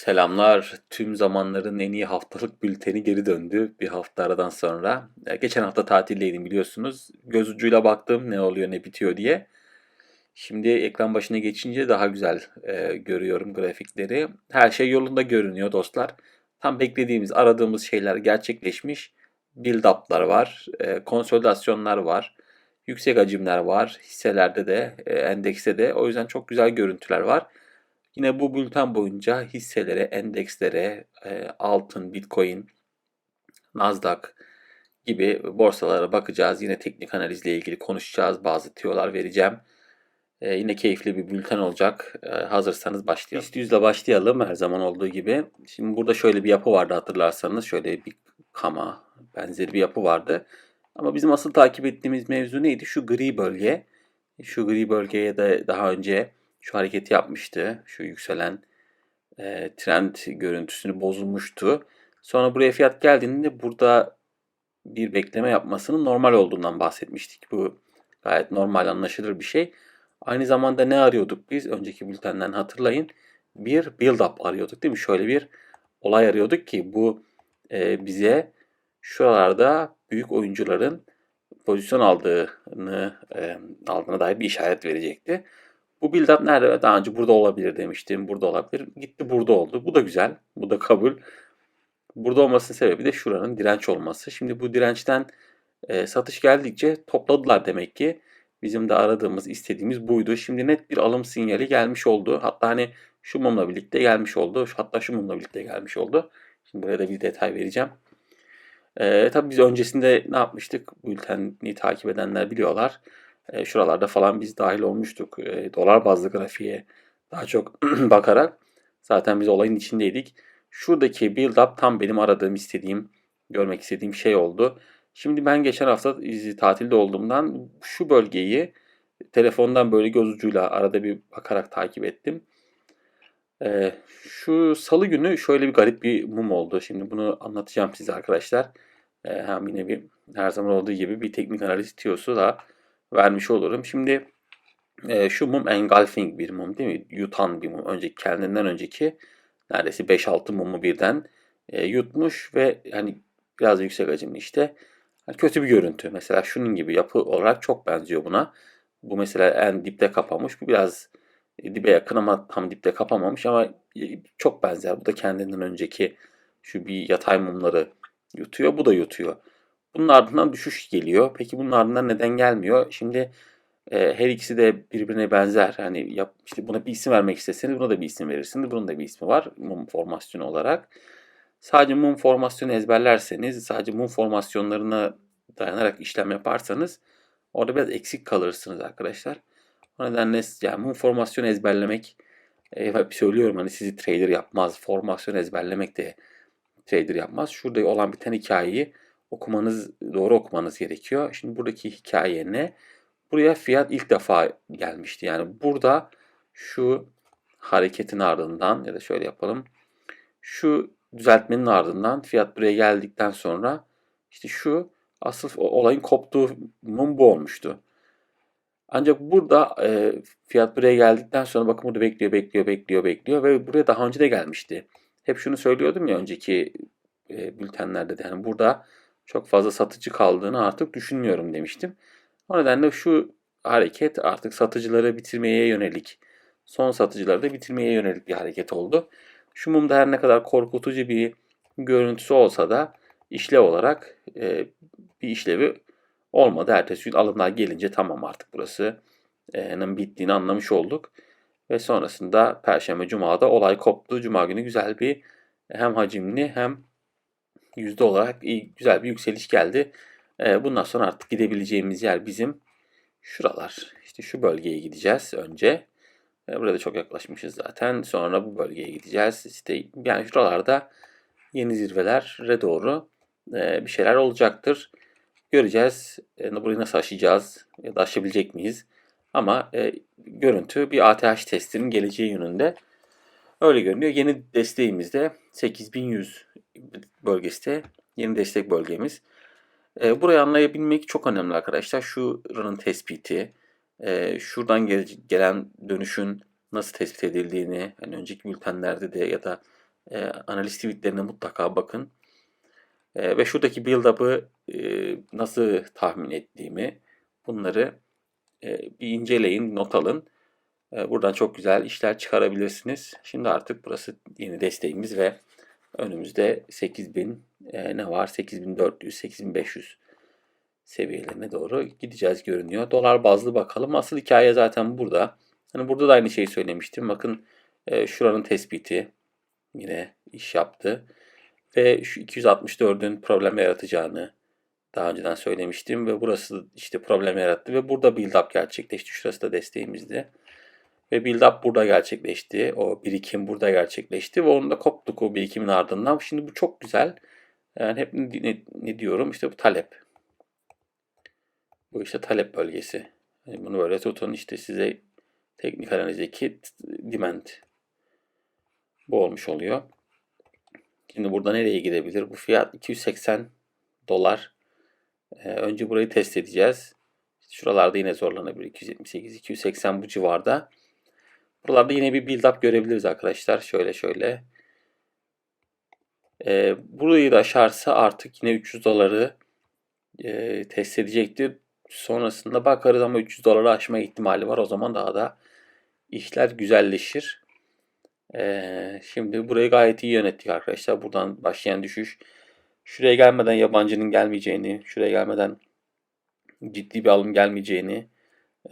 Selamlar. Tüm zamanların en iyi haftalık bülteni geri döndü bir hafta aradan sonra. Geçen hafta tatildeydim biliyorsunuz. Göz ucuyla baktım ne oluyor ne bitiyor diye. Şimdi ekran başına geçince daha güzel e, görüyorum grafikleri. Her şey yolunda görünüyor dostlar. Tam beklediğimiz, aradığımız şeyler gerçekleşmiş. Build-up'lar var, e, konsolidasyonlar var, yüksek hacimler var. Hisselerde de, e, endekste de. O yüzden çok güzel görüntüler var. Yine bu bülten boyunca hisselere, endekslere, e, altın, bitcoin, Nasdaq gibi borsalara bakacağız. Yine teknik analizle ilgili konuşacağız. Bazı tiyolar vereceğim. E, yine keyifli bir bülten olacak. E, hazırsanız başlayalım. BIST 100 ile başlayalım her zaman olduğu gibi. Şimdi burada şöyle bir yapı vardı hatırlarsanız. Şöyle bir kama benzeri bir yapı vardı. Ama bizim asıl takip ettiğimiz mevzu neydi? Şu gri bölge. Şu gri bölgeye de daha önce şu hareketi yapmıştı. Şu yükselen e, trend görüntüsünü bozulmuştu. Sonra buraya fiyat geldiğinde burada bir bekleme yapmasının normal olduğundan bahsetmiştik. Bu gayet normal anlaşılır bir şey. Aynı zamanda ne arıyorduk biz? Önceki bültenden hatırlayın. Bir build-up arıyorduk değil mi? Şöyle bir olay arıyorduk ki bu e, bize şuralarda büyük oyuncuların pozisyon aldığını e, aldığına dair bir işaret verecekti. Bu build-up nerede? Daha önce burada olabilir demiştim. Burada olabilir. Gitti burada oldu. Bu da güzel. Bu da kabul. Burada olmasının sebebi de şuranın direnç olması. Şimdi bu dirençten e, satış geldikçe topladılar demek ki. Bizim de aradığımız, istediğimiz buydu. Şimdi net bir alım sinyali gelmiş oldu. Hatta hani şu mumla birlikte gelmiş oldu. Hatta şu mumla birlikte gelmiş oldu. Şimdi buraya da bir detay vereceğim. E, tabii biz öncesinde ne yapmıştık? Bülteni takip edenler biliyorlar. E, şuralarda falan biz dahil olmuştuk. E, dolar bazlı grafiğe daha çok bakarak zaten biz olayın içindeydik. Şuradaki build up tam benim aradığım, istediğim, görmek istediğim şey oldu. Şimdi ben geçen hafta tatilde olduğumdan şu bölgeyi telefondan böyle göz ucuyla arada bir bakarak takip ettim. Ee, şu salı günü şöyle bir garip bir mum oldu. Şimdi bunu anlatacağım size arkadaşlar. Ee, hem yine bir her zaman olduğu gibi bir teknik analiz tiyosu da vermiş olurum. Şimdi e, şu mum engulfing bir mum değil mi? Yutan bir mum. Önceki kendinden önceki neredeyse 5-6 mumu birden e, yutmuş ve hani biraz yüksek hacimli işte. Yani kötü bir görüntü. Mesela şunun gibi yapı olarak çok benziyor buna. Bu mesela en dipte kapamış. Bu biraz e, dibe yakın ama tam dipte kapamamış ama e, çok benzer. Bu da kendinden önceki şu bir yatay mumları yutuyor. Bu da yutuyor. Bunun ardından düşüş geliyor. Peki bunun ardından neden gelmiyor? Şimdi e, her ikisi de birbirine benzer. Hani yap, işte buna bir isim vermek isteseniz buna da bir isim verirsiniz. Bunun da bir ismi var mum formasyonu olarak. Sadece mum formasyonu ezberlerseniz, sadece mum formasyonlarına dayanarak işlem yaparsanız orada biraz eksik kalırsınız arkadaşlar. O nedenle yani mum formasyonu ezberlemek e, söylüyorum hani sizi trader yapmaz. Formasyon ezberlemek de trader yapmaz. Şurada olan biten hikayeyi okumanız, doğru okumanız gerekiyor. Şimdi buradaki hikaye ne? Buraya fiyat ilk defa gelmişti. Yani burada şu hareketin ardından ya da şöyle yapalım. Şu düzeltmenin ardından fiyat buraya geldikten sonra işte şu asıl olayın koptuğu mum bu olmuştu. Ancak burada e, fiyat buraya geldikten sonra bakın burada bekliyor, bekliyor, bekliyor, bekliyor ve buraya daha önce de gelmişti. Hep şunu söylüyordum ya önceki e, bültenlerde de yani burada çok fazla satıcı kaldığını artık düşünmüyorum demiştim. O nedenle şu hareket artık satıcıları bitirmeye yönelik, son satıcıları da bitirmeye yönelik bir hareket oldu. Şu mumda her ne kadar korkutucu bir görüntüsü olsa da işlev olarak e, bir işlevi olmadı. Ertesi gün alımlar gelince tamam artık burası e, bittiğini anlamış olduk. Ve sonrasında Perşembe Cuma'da olay koptu. Cuma günü güzel bir hem hacimli hem yüzde olarak iyi, güzel bir yükseliş geldi. E, bundan sonra artık gidebileceğimiz yer bizim şuralar. İşte şu bölgeye gideceğiz önce. E, burada çok yaklaşmışız zaten. Sonra bu bölgeye gideceğiz. İşte yani şuralarda yeni zirvelere doğru e, bir şeyler olacaktır. Göreceğiz. E, burayı nasıl aşacağız ya da aşabilecek miyiz? Ama e, görüntü bir ATH testinin geleceği yönünde. Öyle görünüyor. Yeni desteğimiz de 8100 bölgesi yeni destek bölgemiz. E, burayı anlayabilmek çok önemli arkadaşlar. Şuranın tespiti, e, şuradan gel- gelen dönüşün nasıl tespit edildiğini, hani önceki bültenlerde de ya da E, analiz tweetlerine mutlaka bakın. E, ve şuradaki build-up'ı e, nasıl tahmin ettiğimi bunları e, bir inceleyin, not alın. E, buradan çok güzel işler çıkarabilirsiniz. Şimdi artık burası yeni desteğimiz ve önümüzde 8000 e, ne var? 8400, 8500 seviyelerine doğru gideceğiz görünüyor. Dolar bazlı bakalım. Asıl hikaye zaten burada. Hani burada da aynı şeyi söylemiştim. Bakın e, şuranın tespiti yine iş yaptı. Ve şu 264'ün problem yaratacağını daha önceden söylemiştim ve burası işte problem yarattı ve burada build up gerçekleşti. Şurası da desteğimizdi. Ve build up burada gerçekleşti. O birikim burada gerçekleşti ve onu da koptuk o birikimin ardından. Şimdi bu çok güzel. Yani hep ne, ne diyorum işte bu talep. Bu işte talep bölgesi. Yani bunu böyle tutun işte size teknik analizdeki demand bu olmuş oluyor. Şimdi burada nereye gidebilir? Bu fiyat 280 dolar. Ee, önce burayı test edeceğiz. Şuralarda yine zorlanabilir. 278, 280 bu civarda. Buralarda yine bir build up görebiliriz arkadaşlar. Şöyle şöyle. Ee, burayı da aşarsa artık yine 300 doları e, test edecektir. Sonrasında bakarız ama 300 doları aşma ihtimali var. O zaman daha da işler güzelleşir. Ee, şimdi burayı gayet iyi yönettik arkadaşlar. Buradan başlayan düşüş. Şuraya gelmeden yabancının gelmeyeceğini, şuraya gelmeden ciddi bir alım gelmeyeceğini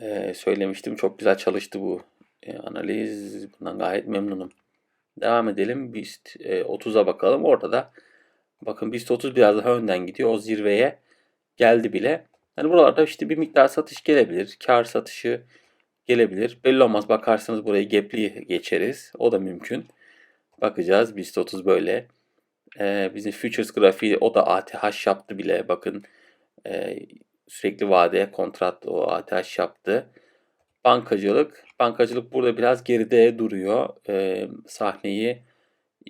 e, söylemiştim. Çok güzel çalıştı bu e, analiz. Bundan gayet memnunum. Devam edelim. BIST e, 30'a bakalım. Orada da bakın BIST 30 biraz daha önden gidiyor. O zirveye geldi bile. Yani buralarda işte bir miktar satış gelebilir. Kar satışı gelebilir. Belli olmaz. Bakarsanız burayı gapli geçeriz. O da mümkün. Bakacağız. BIST 30 böyle. Ee, bizim futures grafiği o da ATH yaptı bile. Bakın e, sürekli vadeye kontrat o ATH yaptı. Bankacılık. Bankacılık burada biraz geride duruyor. E, sahneyi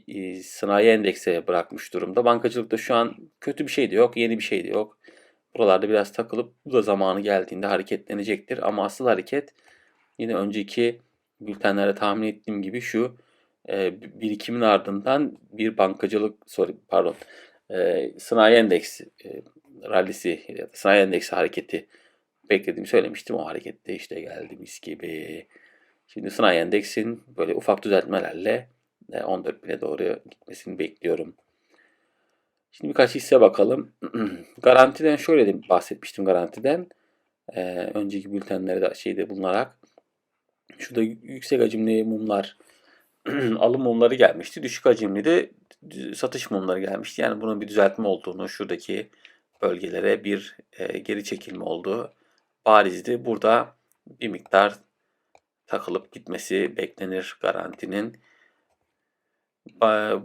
e, sanayi endekse bırakmış durumda. Bankacılıkta şu an kötü bir şey de yok. Yeni bir şey de yok. Buralarda biraz takılıp bu da zamanı geldiğinde hareketlenecektir. Ama asıl hareket yine önceki bültenlerde tahmin ettiğim gibi şu e, birikimin ardından bir bankacılık sorry, pardon e, sanayi endeksi e, rallisi sanayi endeksi hareketi beklediğimi söylemiştim. O harekette işte geldi mis gibi. Şimdi sanayi endeksin böyle ufak düzeltmelerle 14 bine doğru gitmesini bekliyorum. Şimdi birkaç hisse bakalım. garantiden şöyle de bahsetmiştim garantiden. Ee, önceki bültenlerde de şeyde bulunarak. Şurada yüksek hacimli mumlar alım mumları gelmişti. Düşük hacimli de satış mumları gelmişti. Yani bunun bir düzeltme olduğunu, şuradaki bölgelere bir e, geri çekilme olduğu barizdi. Burada bir miktar takılıp gitmesi beklenir garantinin.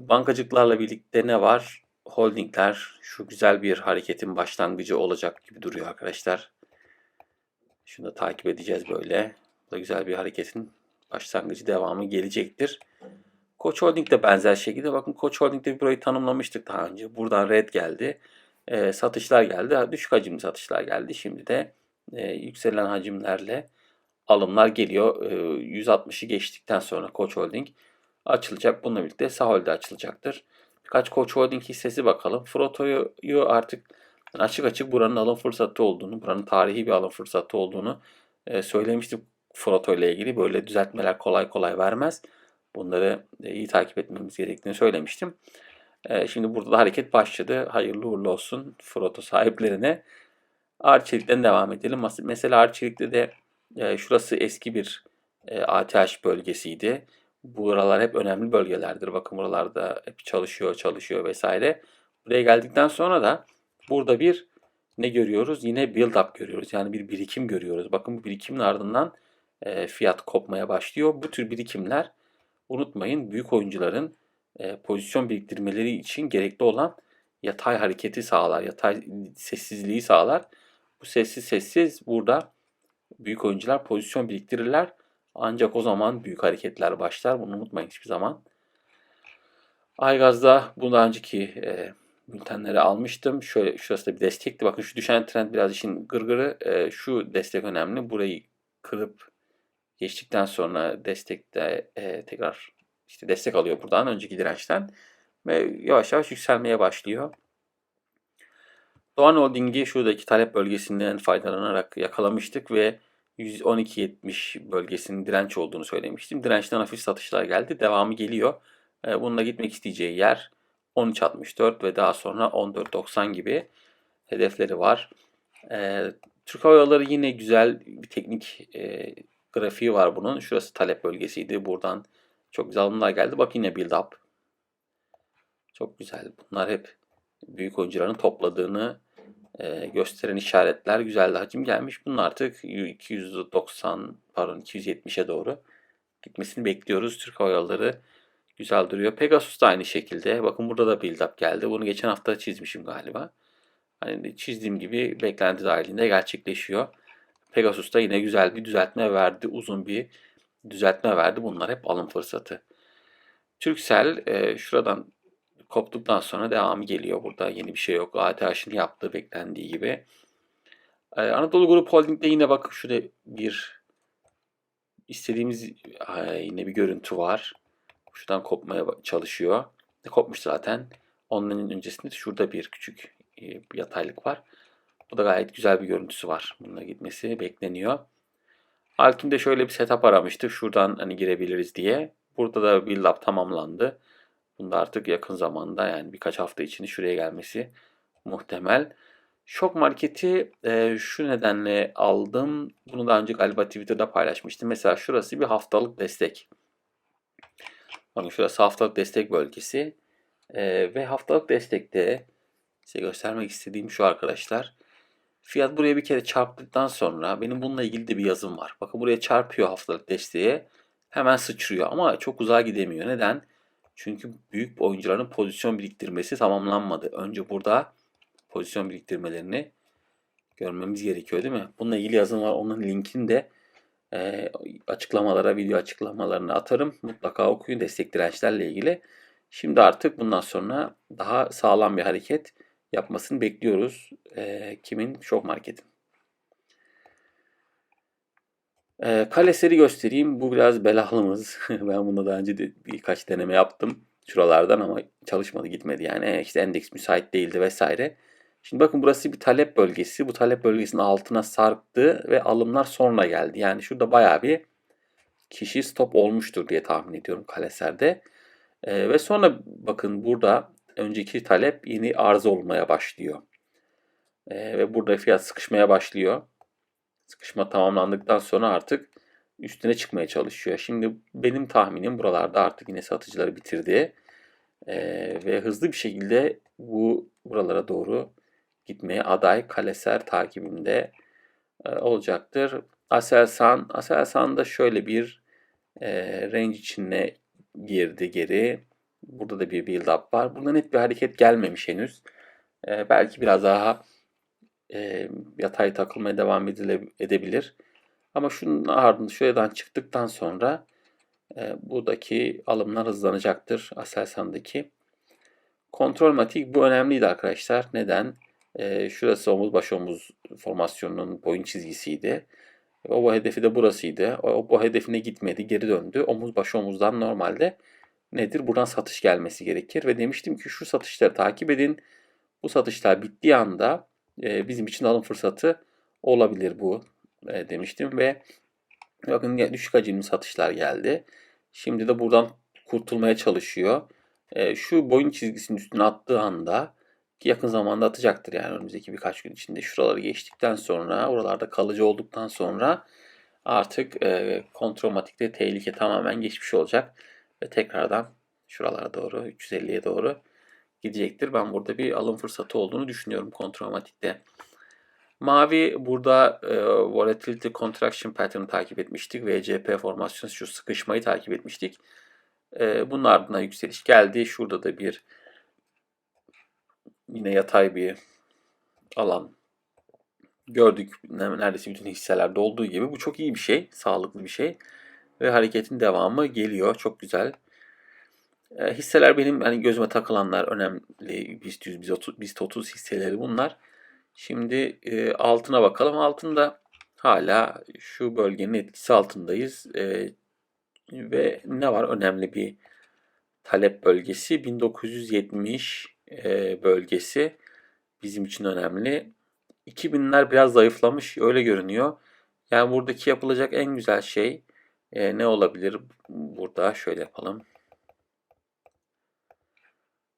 Bankacılıklarla birlikte ne var? Holdingler şu güzel bir hareketin başlangıcı olacak gibi duruyor arkadaşlar. Şunu da takip edeceğiz böyle. Bu da güzel bir hareketin başlangıcı devamı gelecektir. Koç Holding de benzer şekilde. Bakın Koç Holding'de burayı tanımlamıştık daha önce. Buradan red geldi. E, satışlar geldi. Düşük hacimli satışlar geldi. Şimdi de e, yükselen hacimlerle alımlar geliyor. E, 160'ı geçtikten sonra Koç Holding açılacak. Bununla birlikte Sahol'de açılacaktır. Birkaç Koç Holding hissesi bakalım. Froto'yu artık açık açık buranın alım fırsatı olduğunu, buranın tarihi bir alım fırsatı olduğunu e, söylemiştim Froto ile ilgili. Böyle düzeltmeler kolay kolay vermez. Bunları e, iyi takip etmemiz gerektiğini söylemiştim. E, şimdi burada da hareket başladı. Hayırlı uğurlu olsun Froto sahiplerine. Arçelik'ten devam edelim. Mesela Arçelik'te de e, şurası eski bir ATH bölgesiydi. Buralar hep önemli bölgelerdir. Bakın buralarda hep çalışıyor, çalışıyor vesaire. Buraya geldikten sonra da burada bir ne görüyoruz? Yine build up görüyoruz. Yani bir birikim görüyoruz. Bakın bu birikimin ardından fiyat kopmaya başlıyor. Bu tür birikimler unutmayın büyük oyuncuların e, pozisyon biriktirmeleri için gerekli olan yatay hareketi sağlar, yatay sessizliği sağlar. Bu sessiz sessiz burada büyük oyuncular pozisyon biriktirirler. Ancak o zaman büyük hareketler başlar. Bunu unutmayın hiçbir zaman. Aygaz'da bundan önceki e, bültenleri almıştım. Şöyle şurası da bir destekti. Bakın şu düşen trend biraz işin gırgırı. E, şu destek önemli. Burayı kırıp geçtikten sonra destekte e, tekrar işte destek alıyor buradan önceki dirençten ve yavaş yavaş yükselmeye başlıyor. Doğan Holding'i şuradaki talep bölgesinden faydalanarak yakalamıştık ve 112.70 bölgesinin direnç olduğunu söylemiştim. Dirençten hafif satışlar geldi. Devamı geliyor. E, bununla gitmek isteyeceği yer 13.64 ve daha sonra 14.90 gibi hedefleri var. E, Türk Hava Yolları yine güzel bir teknik e, grafiği var bunun. Şurası talep bölgesiydi. Buradan çok güzel alımlar geldi. Bak yine build up. Çok güzel. Bunlar hep büyük oyuncuların topladığını e, gösteren işaretler. Güzel de hacim gelmiş. Bunun artık 290 pardon 270'e doğru gitmesini bekliyoruz. Türk Hava Yolları güzel duruyor. Pegasus da aynı şekilde. Bakın burada da build up geldi. Bunu geçen hafta çizmişim galiba. Hani çizdiğim gibi beklenti dahilinde gerçekleşiyor. Pegasus da yine güzel bir düzeltme verdi. Uzun bir düzeltme verdi. Bunlar hep alım fırsatı. Türksel e, şuradan koptuktan sonra devamı geliyor. Burada yeni bir şey yok. ATH'ın yaptığı beklendiği gibi. Ee, Anadolu Grup Holding'de yine bakın şurada bir istediğimiz e, yine bir görüntü var. Şuradan kopmaya çalışıyor. E, kopmuş zaten. Onun öncesinde şurada bir küçük e, yataylık var. Bu da gayet güzel bir görüntüsü var. Bununla gitmesi bekleniyor. Alkim'de şöyle bir setup aramıştık. Şuradan hani girebiliriz diye. Burada da build up tamamlandı. Bunda artık yakın zamanda yani birkaç hafta içinde şuraya gelmesi muhtemel. Şok marketi e, şu nedenle aldım. Bunu daha önce galiba Twitter'da paylaşmıştım. Mesela şurası bir haftalık destek. Bakın şurası haftalık destek bölgesi. E, ve haftalık destekte size göstermek istediğim şu arkadaşlar. Fiyat buraya bir kere çarptıktan sonra benim bununla ilgili de bir yazım var. Bakın buraya çarpıyor haftalık desteğe. Hemen sıçrıyor ama çok uzağa gidemiyor. Neden? Çünkü büyük oyuncuların pozisyon biriktirmesi tamamlanmadı. Önce burada pozisyon biriktirmelerini görmemiz gerekiyor değil mi? Bununla ilgili yazım var. Onun linkini de e, açıklamalara, video açıklamalarına atarım. Mutlaka okuyun destek dirençlerle ilgili. Şimdi artık bundan sonra daha sağlam bir hareket yapmasını bekliyoruz. E, kimin? Şok Market'in. E, kaleseri göstereyim. Bu biraz belahlımız. ben bunu daha önce de birkaç deneme yaptım şuralardan ama çalışmadı gitmedi yani. E, işte endeks müsait değildi vesaire. Şimdi bakın burası bir talep bölgesi. Bu talep bölgesinin altına sarktı ve alımlar sonra geldi. Yani şurada bayağı bir kişi stop olmuştur diye tahmin ediyorum Kaleser'de. E, ve sonra bakın burada önceki talep yeni arz olmaya başlıyor. E, ve burada fiyat sıkışmaya başlıyor. Sıkışma tamamlandıktan sonra artık üstüne çıkmaya çalışıyor. Şimdi benim tahminim buralarda artık yine satıcıları bitirdi. E, ve hızlı bir şekilde bu buralara doğru gitmeye aday Kaleser takibimde e, olacaktır. Aselsan, Aselsan'da şöyle bir e, range içine girdi geri. Burada da bir build up var. Burada net bir hareket gelmemiş henüz. E, belki biraz daha e, yatay takılmaya devam edile, edebilir. Ama şunun ardından şuradan çıktıktan sonra e, buradaki alımlar hızlanacaktır Aselsan'daki. Kontrol matik bu önemliydi arkadaşlar. Neden? E, şurası omuz baş omuz formasyonunun boyun çizgisiydi. O bu hedefi de burasıydı. O bu hedefine gitmedi, geri döndü. Omuz baş omuzdan normalde nedir? Buradan satış gelmesi gerekir ve demiştim ki şu satışları takip edin. Bu satışlar bittiği anda e, bizim için alım fırsatı olabilir bu e, demiştim ve bakın düşük hacimli satışlar geldi. Şimdi de buradan kurtulmaya çalışıyor. E, şu boyun çizgisinin üstüne attığı anda ki yakın zamanda atacaktır yani önümüzdeki birkaç gün içinde şuraları geçtikten sonra oralarda kalıcı olduktan sonra artık e, tehlike tamamen geçmiş olacak ve tekrardan şuralara doğru 350'ye doğru gidecektir. Ben burada bir alım fırsatı olduğunu düşünüyorum kontromatikte. Mavi burada e, volatility contraction pattern'ı takip etmiştik. VCP formasyonu şu sıkışmayı takip etmiştik. E, bunun ardından yükseliş geldi. Şurada da bir yine yatay bir alan gördük. Neredeyse bütün hisselerde olduğu gibi. Bu çok iyi bir şey. Sağlıklı bir şey. Ve hareketin devamı geliyor. Çok güzel. E, hisseler benim hani gözüme takılanlar önemli. BIST 100, BIST 30 hisseleri bunlar. Şimdi e, altına bakalım. Altında hala şu bölgenin etkisi altındayız. E, ve ne var? Önemli bir talep bölgesi 1970 e, bölgesi bizim için önemli. 2000'ler biraz zayıflamış öyle görünüyor. Yani buradaki yapılacak en güzel şey e, ne olabilir? Burada şöyle yapalım.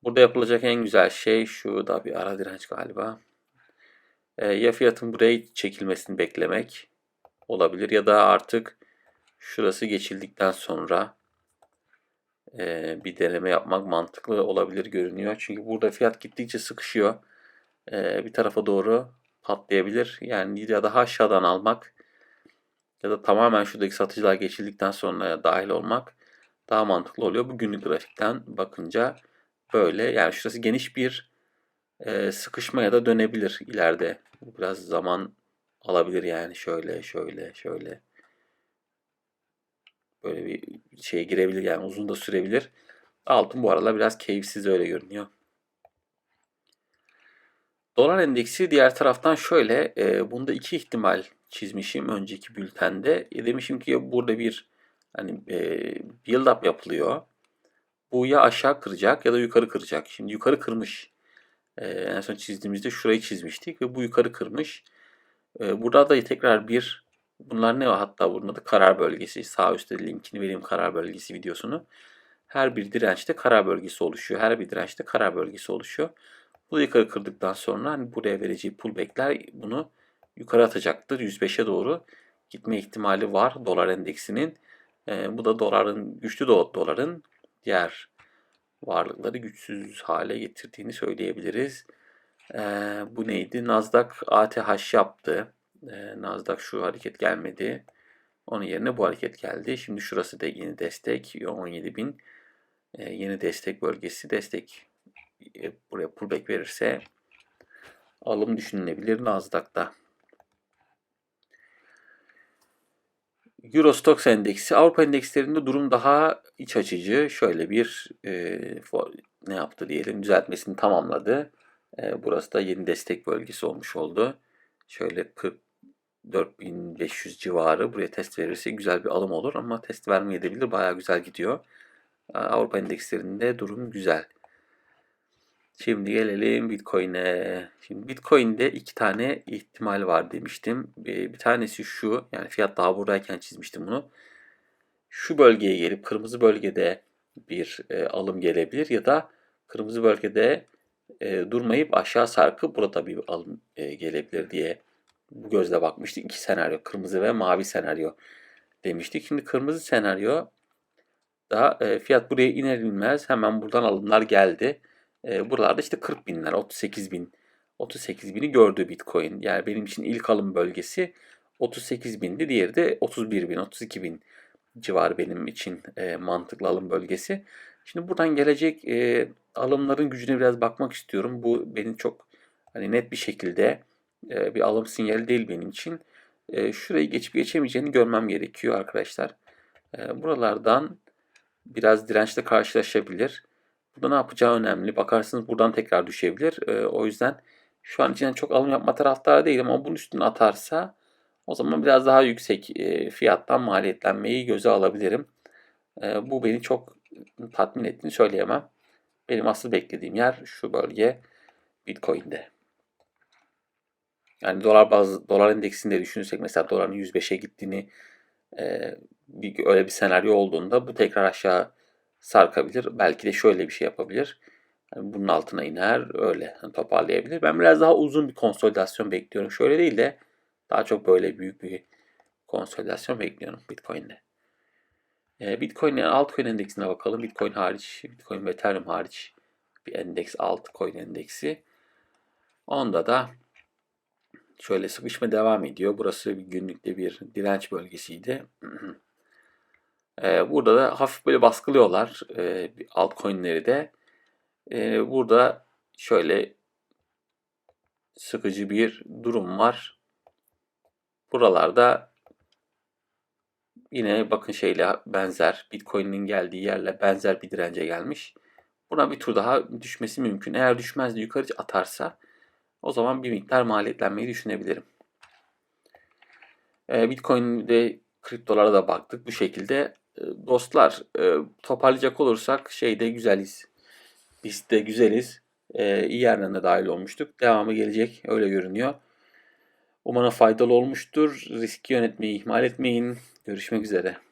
Burada yapılacak en güzel şey şu da bir ara direnç galiba. E, ya fiyatın buraya çekilmesini beklemek olabilir ya da artık şurası geçildikten sonra e, bir deneme yapmak mantıklı olabilir görünüyor. Çünkü burada fiyat gittikçe sıkışıyor. E, bir tarafa doğru patlayabilir. Yani ya da aşağıdan almak ya da tamamen şuradaki satıcılar geçildikten sonra dahil olmak daha mantıklı oluyor. Bu günlük grafikten bakınca böyle. Yani şurası geniş bir e, sıkışmaya da dönebilir ileride. Biraz zaman alabilir yani şöyle şöyle şöyle. Böyle bir şeye girebilir yani uzun da sürebilir. Altın bu aralar biraz keyifsiz öyle görünüyor. Dolar endeksi diğer taraftan şöyle. E, bunda iki ihtimal çizmişim önceki bültende. E, demişim ki burada bir hani e, build up yapılıyor. Bu ya aşağı kıracak ya da yukarı kıracak. Şimdi yukarı kırmış. E, en son çizdiğimizde şurayı çizmiştik ve bu yukarı kırmış. E, burada da tekrar bir bunlar ne hatta bunun adı karar bölgesi. Sağ üstte linkini vereyim karar bölgesi videosunu. Her bir dirençte karar bölgesi oluşuyor. Her bir dirençte karar bölgesi oluşuyor. Bu yukarı kırdıktan sonra hani buraya vereceği pullbackler bunu yukarı atacaktır. 105'e doğru gitme ihtimali var dolar endeksinin. E, bu da doların güçlü doların diğer varlıkları güçsüz hale getirdiğini söyleyebiliriz. E, bu neydi? Nasdaq ATH yaptı. E, Nasdaq şu hareket gelmedi. Onun yerine bu hareket geldi. Şimdi şurası da yeni destek. 17.000 e, yeni destek bölgesi. Destek e, buraya pullback verirse alım düşünülebilir Nasdaq'ta. Eurostox endeksi Avrupa endekslerinde durum daha iç açıcı. Şöyle bir e, for, ne yaptı diyelim düzeltmesini tamamladı. E, burası da yeni destek bölgesi olmuş oldu. Şöyle 44.500 civarı buraya test verirse güzel bir alım olur ama test vermeyebilir. Baya güzel gidiyor. Avrupa endekslerinde durum güzel. Şimdi gelelim Bitcoin'e. Şimdi Bitcoin'de iki tane ihtimal var demiştim. Bir tanesi şu, yani fiyat daha buradayken çizmiştim bunu. Şu bölgeye gelip kırmızı bölgede bir e, alım gelebilir ya da kırmızı bölgede e, durmayıp aşağı sarkıp burada bir alım e, gelebilir diye bu gözle bakmıştık. İki senaryo, kırmızı ve mavi senaryo demiştik. Şimdi kırmızı senaryo da e, fiyat buraya iner inmez hemen buradan alımlar geldi e, buralarda işte 40 binler, 38 bin, 38 bini gördü Bitcoin. Yani benim için ilk alım bölgesi 38 bindi. Diğeri de 31 bin, 32 bin civarı benim için e, mantıklı alım bölgesi. Şimdi buradan gelecek e, alımların gücüne biraz bakmak istiyorum. Bu beni çok hani net bir şekilde e, bir alım sinyali değil benim için. E, şurayı geçip geçemeyeceğini görmem gerekiyor arkadaşlar. E, buralardan biraz dirençle karşılaşabilir. Burada ne yapacağı önemli. Bakarsınız buradan tekrar düşebilir. E, o yüzden şu an için çok alım yapma taraftarı değilim ama bunun üstüne atarsa o zaman biraz daha yüksek e, fiyattan maliyetlenmeyi göze alabilirim. E, bu beni çok tatmin ettiğini söyleyemem. Benim asıl beklediğim yer şu bölge Bitcoin'de. Yani dolar bazı dolar endeksinde düşünürsek mesela doların 105'e gittiğini e, bir, öyle bir senaryo olduğunda bu tekrar aşağı sarkabilir. Belki de şöyle bir şey yapabilir. Yani bunun altına iner öyle hani toparlayabilir. Ben biraz daha uzun bir konsolidasyon bekliyorum. Şöyle değil de daha çok böyle büyük bir konsolidasyon bekliyorum Bitcoin'de. E, Bitcoin altcoin endeksine bakalım. Bitcoin hariç, Bitcoin ve Ethereum hariç bir endeks altcoin endeksi. Onda da şöyle sıkışma devam ediyor. Burası bir günlükte bir direnç bölgesiydi. burada da hafif böyle baskılıyorlar e, altcoin'leri de. burada şöyle sıkıcı bir durum var. Buralarda yine bakın şeyle benzer Bitcoin'in geldiği yerle benzer bir dirence gelmiş. Buna bir tur daha düşmesi mümkün. Eğer düşmez de yukarı atarsa o zaman bir miktar maliyetlenmeyi düşünebilirim. Bitcoin'de kriptolara da baktık. Bu şekilde dostlar e, toparlayacak olursak şeyde güzeliz. Biz de güzeliz. E, iyi yerlerine dahil olmuştuk. Devamı gelecek. Öyle görünüyor. Umarım faydalı olmuştur. Riski yönetmeyi ihmal etmeyin. Görüşmek üzere.